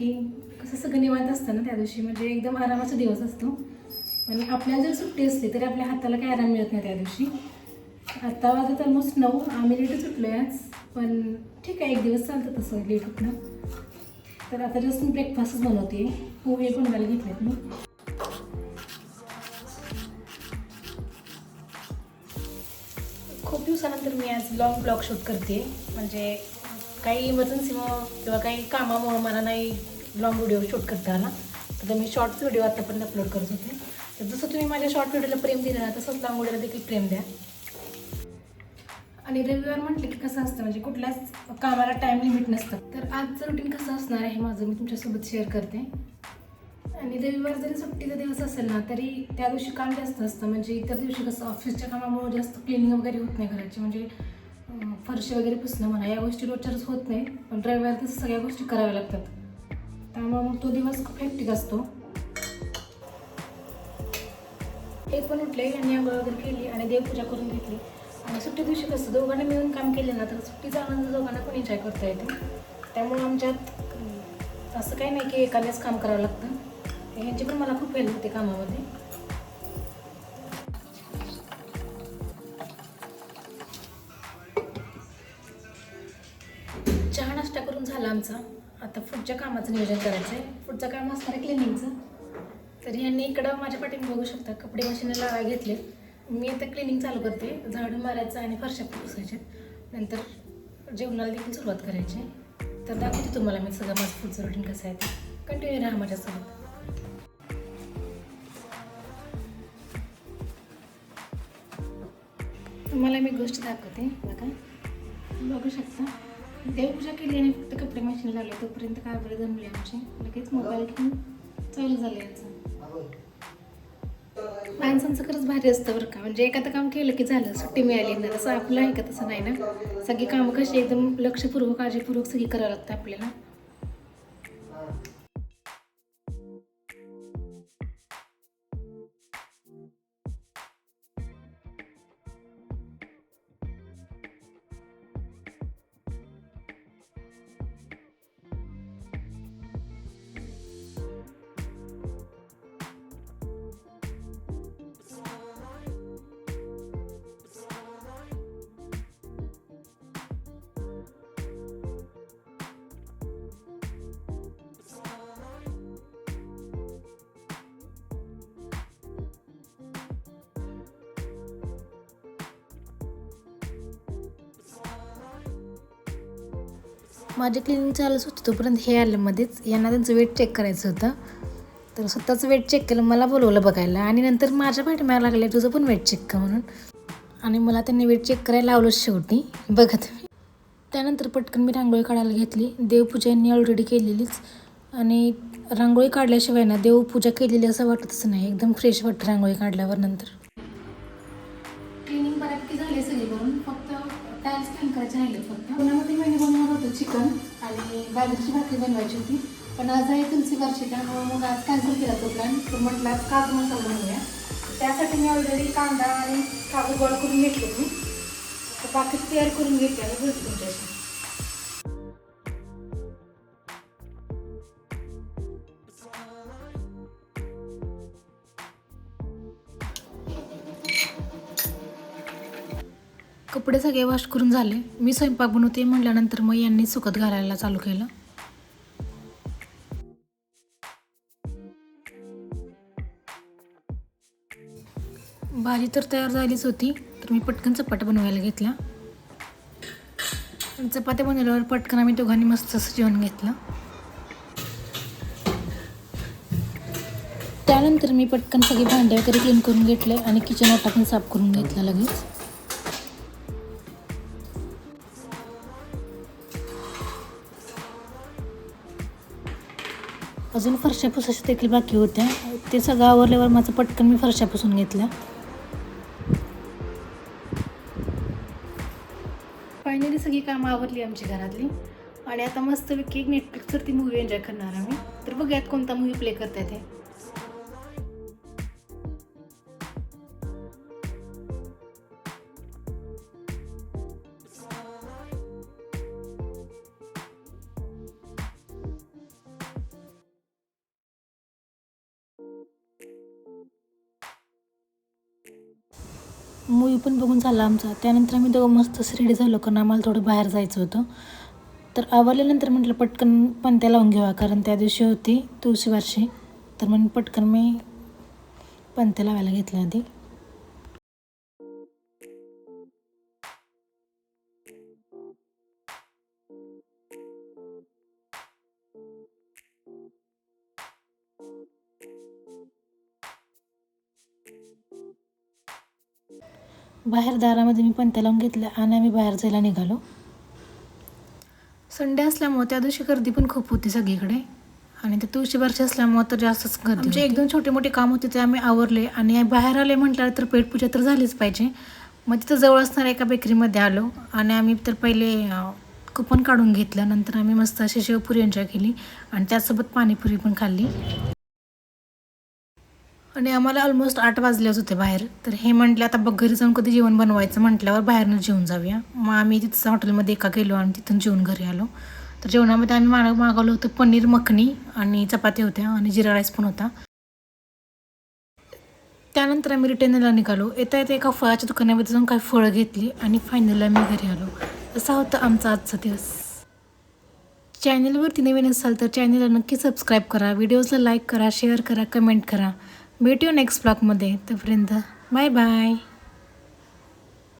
की कसं सगळं निवांत असतं ना त्या दिवशी. म्हणजे एकदम आरामाचा दिवस असतो. आणि आपल्याला जर सुट्टी असली तरी आपल्या हाताला काही आराम मिळत नाही त्या दिवशी. आत्ता वाजत ऑलमोस्ट नऊ. आम्ही लेटच उठलो आज. पण ठीक आहे एक दिवस चालतं तसं लेट उठणं. तर आता जस्ट मी ब्रेकफास्टच बनवते पोहे बनवायला घेतलेत मी खूप दिवसानंतर मी आज लॉंग ब्लॉग शूट करते म्हणजे काही इमर्जन्सीमुळं किंवा काही कामामुळं मला नाही लॉंग व्हिडिओ शूट करता आला. तर मी शॉर्ट्स व्हिडिओ आतापर्यंत अपलोड करत होते. तर जसं तुम्ही माझ्या शॉर्ट व्हिडिओला प्रेम दिलं ना तसंच लॉंग व्हिडिओला देखील प्रेम द्या. आणि रविवार म्हटलं की कसं असतं म्हणजे कुठल्याच कामाला टाईम लिमिट नसतं. तर आजचं रुटीन कसं असणार आहे माझं मी तुमच्यासोबत शेअर करते. आणि रविवार जरी सुट्टीचा दिवस असेल ना तरी त्या दिवशी काम जास्त असतं. म्हणजे इतर दिवशी कसं ऑफिसच्या कामामुळे जास्त क्लिनिंग वगैरे होत नाही घराची. म्हणजे फरशी वगैरे पुसणं म्हणा या गोष्टी रोजच्याच होत नाही पण रविवार तर सगळ्या गोष्टी कराव्या लागतात. त्यामुळे मग तो दिवस खूप हेक्टिक असतो. हे पण उठले यांनी आंघोळ वगैरे केली आणि देवपूजा करून घेतली. आणि सुट्टी दिवशी कसं दोघांना मिळून काम केलं ना तर सुट्टीचा आनंद दोघांना पण एन्जॉय करता येते. त्यामुळे आमच्यात असं काही नाही की एकानेच काम करावं लागतं. ह्यांची पण मला खूप हेल्प होते कामामध्ये. नाश्ता करून झाला आमचा. आता पुढच्या कामाचं नियोजन करायचं आहे पुढचं काम असणार आहे क्लिनिंगचं तर यांनी इकडं माझ्या पाठीने बघू शकता कपडे मशीनला लावायला घेतले. मी आता क्लिनिंग चालू करते. झाडू मारायचं आणि फरशा पुसायच्या. नंतर जेवणाला देखील सुरुवात करायची. तर दाखवते तुम्हाला मी सगळं माझं पुढचं रुटीन कसं आहे ते. कंटिन्यू राहा माझ्यासोबत. तुम्हाला मी गोष्ट दाखवते. बघा. बघू शकता. देवपूजा केली आणि फक्त कपडे मशीन लावले. तोपर्यंत कारभार जमले आमचे? लगेच मोबाईल घेऊन चालू झालं याचं. माणसांचं खरंच भारी असतं बरं का. म्हणजे एखादं काम केलं की झालं सुट्टी मिळाली ना तसं आपलं आहे का तसं नाही ना? सगळी कामं कशी एकदम लक्षपूर्वक काळजीपूर्वक सगळी करावं लागतं आपल्याला. माझे क्लिनिंग चालूच होतं तोपर्यंत हे आलं मध्येच. यांना त्यांचं वेट चेक करायचं होतं. तर स्वतःचं वेट चेक केलं मला बोलवलं बघायला. आणि नंतर माझ्या पाठीमागे लागले तुझं पण वेट चेक कर म्हणून. आणि मला त्यांनी वेट चेक करायला लावलं शेवटी. बघा तुम्ही. त्यानंतर पटकन मी रांगोळी काढायला घेतली. देवपूजा यांनी ऑलरेडी केलेलीच. आणि रांगोळी काढल्याशिवाय ना देवपूजा केलेली असं वाटतच नाही. एकदम फ्रेश वाटतं रांगोळी काढल्यावर नंतर. क्लिनिंग बऱ्यापैकी झाली सगळी करून फक्त टाईल्स क्लीन फक्त पुण्यामध्ये मी बनवणार होतं चिकन आणि बाजरीची भाकरी बनवायची होती. पण आज आहे तुलसी वर्षी त्यामुळे मग आज कॅन्सल केला तो प्लॅन तर म्हटलं आज काजू मसाला बनवूया. त्यासाठी मी ऑलरेडी कांदा आणि काजू गोळा करून घेतले मी. तर बाकी तयार करून घेते आणि बोलते तुमच्याशी. कपडे सगळे वॉश करून झाले. मी स्वयंपाक बनवते म्हटल्यानंतर मग यांनी सुकत घालायला चालू केलं. भाजी तर तयार झालीच होती तर मी पटकन चपात्या बनवायला घेतल्या. चपात्या बनवल्यावर पटकन आम्ही दोघांनी मस्त असं जेवण घेतलं. त्यानंतर मी पटकन सगळे भांडे वगैरे क्लीन करून घेतले आणि किचन आटा पण साफ करून घेतला लगेच. अजून फरशा पुसायच्या देखील बाकी होत्या. ते सगळं आवरल्यावर माझं पटकन मी फरशा पुसून घेतल्या. फायनली सगळी कामं आवरली आमची घरातली. आणि आता मस्तपैकी एक नेटफ्लिक्सवरती मूवी एन्जॉय करणार आम्ही. तर बघूयात कोणता मूवी प्ले करताय ते. मूवी पण बघून झाला आमचा. त्यानंतर आम्ही दोघं मस्त रेडी झालो कारण आम्हाला थोडं बाहेर जायचं होतं. तर आवरल्यानंतर म्हटलं पटकन पणत्या लावून घेऊया कारण त्या दिवशी होती तुळशीबारशी तर मग पटकन मी पणत्या लावायला घेतल्या आधी. बाहेर दारामध्ये मी पणत्या लावून घेतल्या आणि आम्ही बाहेर जायला निघालो. संडे असल्यामुळे त्या दिवशी गर्दी पण खूप होती सगळीकडे. आणि ते तुळशीबारशी असल्यामुळे तर जास्तच गर्दी आमचे एक दोन छोटे मोठे काम होते ते आम्ही आवरले आणि बाहेर आले म्हटल्यावर तर पेटपूजा तर झालीच पाहिजे. मग तिथं जवळ असणाऱ्या एका बेकरीमध्ये आलो आणि आम्ही तर पहिले कुपन काढून घेतलं. नंतर आम्ही मस्त अशी शेवपुरी एन्जॉय केली आणि त्यासोबत पाणीपुरी पण खाल्ली. आणि आम्हाला ऑलमोस्ट आठ वाजलेच होते बाहेर. तर हे म्हटलं आता बघ घरी जाऊन कधी जेवण बनवायचं? म्हटल्यावर बाहेरनं जेवून जाऊया. मग आम्ही तिथं हॉटेलमध्ये एका गेलो आणि तिथून जेवून घरी आलो. तर जेवणामध्ये आम्ही माग मागवलं होतं पनीर मखनी आणि चपाती होत्या आणि जिरा राईस पण होता. त्यानंतर आम्ही रिटर्नला निघालो. येता येता एका फळाच्या दुकानामध्ये जाऊन काही फळं घेतली आणि फायनली आम्ही घरी आलो. असा होता आमचा आजचा दिवस. चॅनलवरती नवीन असाल तर चॅनलला नक्की सबस्क्राईब करा. व्हिडिओजला लाईक करा शेअर करा कमेंट करा. भेटू नेक्स्ट ब्लॉगमध्ये तोपर्यंत बाय बाय